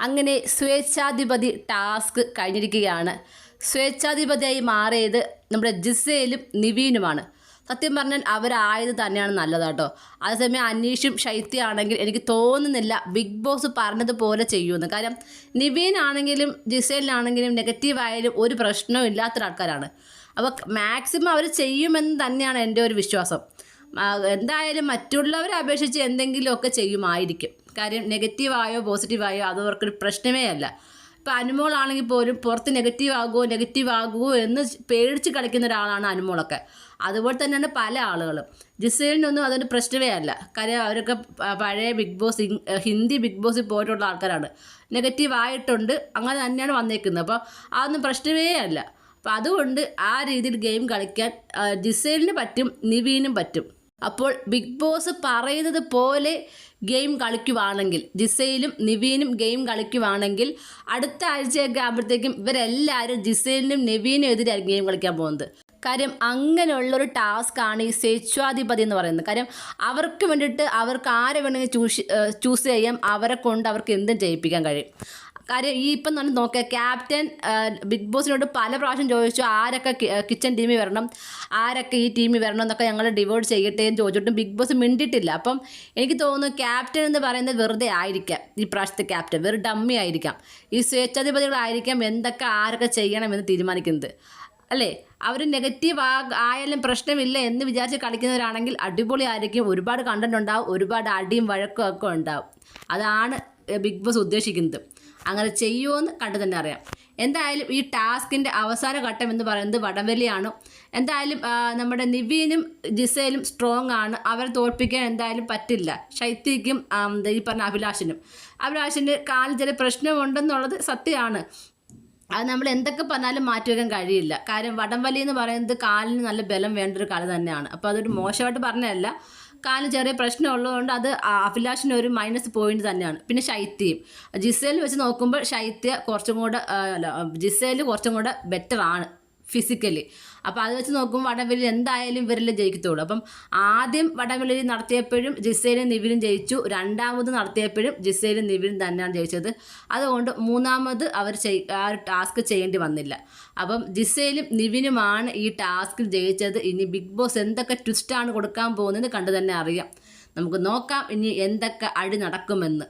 അങ്ങനെ സ്വേച്ഛാധിപതി ടാസ്ക് കഴിഞ്ഞിരിക്കുകയാണ്. സ്വേച്ഛാധിപതിയായി മാറിയത് നമ്മുടെ ജിസയിലും നിവീനുമാണ്. സത്യം പറഞ്ഞാൽ അവരായത് തന്നെയാണ് നല്ലതാട്ടോ അതേസമയം അനീഷും ശൈത്യമാണെങ്കിൽ എനിക്ക് തോന്നുന്നില്ല ബിഗ് ബോസ് പറഞ്ഞതുപോലെ ചെയ്യുമെന്ന്. കാര്യം നിവീനാണെങ്കിലും ജിസേലിനാണെങ്കിലും നെഗറ്റീവായാലും ഒരു പ്രശ്നവും ഇല്ലാത്തൊരാൾക്കാരാണ്. അപ്പോൾ മാക്സിമം അവർ ചെയ്യുമെന്ന് തന്നെയാണ് എന്റെ ഒരു വിശ്വാസം. എന്തായാലും മറ്റുള്ളവരെ അപേക്ഷിച്ച് എന്തെങ്കിലുമൊക്കെ ചെയ്യുമായിരിക്കും. കാര്യം നെഗറ്റീവായോ പോസിറ്റീവായോ അത് അവർക്കൊരു പ്രശ്നമേ അല്ല. ഇപ്പോൾ അനുമോളാണെങ്കിൽ പോലും പുറത്ത് നെഗറ്റീവ് ആകുമോ നെഗറ്റീവ് ആകുമോ എന്ന് പേടിച്ച് കളിക്കുന്ന ഒരാളാണ് അനുമോളൊക്കെ. അതുപോലെ തന്നെയാണ് പല ആളുകളും. ജിസേലിനൊന്നും അതൊരു പ്രശ്നമേ അല്ല. കാര്യം അവരൊക്കെ പഴയ ബിഗ് ബോസ് ഹിന്ദി ബിഗ് ബോസിൽ പോയിട്ടുള്ള ആൾക്കാരാണ്. നെഗറ്റീവ് ആയിട്ടുണ്ട് അങ്ങനെ തന്നെയാണ് വന്നേക്കുന്നത്. അപ്പോൾ അതൊന്നും പ്രശ്നമേ അല്ല. അപ്പോൾ അതുകൊണ്ട് ആ രീതിയിൽ ഗെയിം കളിക്കാൻ ജിസേലിന് പറ്റും നിവീനും പറ്റും. അപ്പോൾ ബിഗ് ബോസ് പറയുന്നത് പോലെ ഗെയിം കളിക്കുവാണെങ്കിൽ ജിസയിലും നിവീനും ഗെയിം കളിക്കുവാണെങ്കിൽ അടുത്ത ആഴ്ചയൊക്കെ ആകുമ്പോഴത്തേക്കും ഇവരെല്ലാവരും ജിസയിലിനും നിവീനും എതിരായിരിക്കും ഗെയിം കളിക്കാൻ പോകുന്നത്. കാര്യം അങ്ങനെയുള്ളൊരു ടാസ്ക്കാണ് ഈ സ്വേച്ഛാധിപതി എന്ന് പറയുന്നത്. കാര്യം അവർക്ക് വേണ്ടിയിട്ട് അവർക്ക് ആരെ വേണമെങ്കിൽ ചൂസ് ചൂസ് ചെയ്യാം അവരെ കൊണ്ട് അവർക്ക് എന്തും ചെയ്യിപ്പിക്കാൻ കഴിയും. കാര്യം ഈ ഇപ്പം തന്നെ നോക്കുക ക്യാപ്റ്റൻ ബിഗ് ബോസിനോട് പല പ്രാവശ്യം ചോദിച്ചു ആരൊക്കെ കിച്ചൺ ടീമിൽ വരണം ആരൊക്കെ ഈ ടീമിൽ വരണം എന്നൊക്കെ ഞങ്ങൾ ഡിവോർഡ് ചെയ്യട്ടെ എന്ന് ചോദിച്ചിട്ടും ബിഗ് ബോസ് മിണ്ടിട്ടില്ല അപ്പം എനിക്ക് തോന്നുന്നു ക്യാപ്റ്റൻ എന്ന് പറയുന്നത് വെറുതെ ആയിരിക്കാം. ഈ പ്രാവശ്യത്തെ ക്യാപ്റ്റൻ വെറും ഡമ്മി ആയിരിക്കാം. ഈ സ്വേച്ഛാധിപതികളായിരിക്കാം എന്തൊക്കെ ആരൊക്കെ ചെയ്യണമെന്ന് തീരുമാനിക്കുന്നത്. അല്ലേ? അവർ നെഗറ്റീവ് ആയാലും പ്രശ്നമില്ല എന്ന് വിചാരിച്ച് കളിക്കുന്നവരാണെങ്കിൽ അടിപൊളി ആയിരിക്കും ഒരുപാട് കണ്ടന്റ് ഉണ്ടാവും ഒരുപാട് അടിയും വഴക്കും ഒക്കെ ഉണ്ടാവും. അതാണ് ബിഗ് ബോസ് ഉദ്ദേശിക്കുന്നത്. അങ്ങനെ ചെയ്യുമോയെന്ന് കണ്ടു തന്നെ അറിയാം. എന്തായാലും ഈ ടാസ്കിന്റെ അവസാന ഘട്ടം എന്ന് പറയുന്നത് വടംവലിയാണ്. എന്തായാലും നമ്മുടെ നിവീനും ജിസയിലും സ്ട്രോങ് ആണ്. അവരെ തോൽപ്പിക്കാൻ എന്തായാലും പറ്റില്ല. ശൈത്യയ്ക്കും ഈ പറഞ്ഞ അഭിലാഷിനും. അഭിലാഷിന്റെ കാലിൽ ചില പ്രശ്നമുണ്ടെന്നുള്ളത് സത്യമാണ്. അത് നമ്മൾ എന്തൊക്കെ പറഞ്ഞാലും മാറ്റി വെക്കാൻ കഴിയില്ല. കാര്യം വടംവലി എന്ന് പറയുന്നത് കാലിന് നല്ല ബലം വേണ്ട ഒരു കല തന്നെയാണ്. അപ്പോൾ അതൊരു മോശമായിട്ട് പറഞ്ഞതല്ല. കാലിന് ചെറിയ പ്രശ്നം ഉള്ളതുകൊണ്ട് അത് അഭിലാഷിന് ഒരു മൈനസ് പോയിന്റ് തന്നെയാണ്. പിന്നെ ശൈത്യം. ജിസേൽ വെച്ച് നോക്കുമ്പോൾ ശൈത്യ കുറച്ചും കൂടെ അല്ല ജിസേൽ കുറച്ചും കൂടെ ബെറ്റർ ആണ്. ഫിസിക്കലി അപ്പോൾ അത് വെച്ച് നോക്കുമ്പോൾ വടംവലി എന്തായാലും ഇവരെല്ലാം ജയിക്കത്തുള്ളൂ. അപ്പം ആദ്യം വടംവലി നടത്തിയപ്പോഴും ജിസയിലും നിവിനും ജയിച്ചു. രണ്ടാമത് നടത്തിയപ്പോഴും ജിസയിലും നിവിനും തന്നെയാണ് ജയിച്ചത്. അതുകൊണ്ട് മൂന്നാമത് അവർ ചെയ് ആ ഒരു ടാസ്ക് ചെയ്യേണ്ടി വന്നില്ല. അപ്പം ജിസയിലും നിവിനുമാണ് ഈ ടാസ്കിൽ ജയിച്ചത്. ഇനി ബിഗ് ബോസ് എന്തൊക്കെ ട്വിസ്റ്റാണ് കൊടുക്കാൻ പോകുന്നത് കണ്ടു തന്നെ അറിയാം. നമുക്ക് നോക്കാം ഇനി എന്തൊക്കെ അടി നടക്കുമെന്ന്.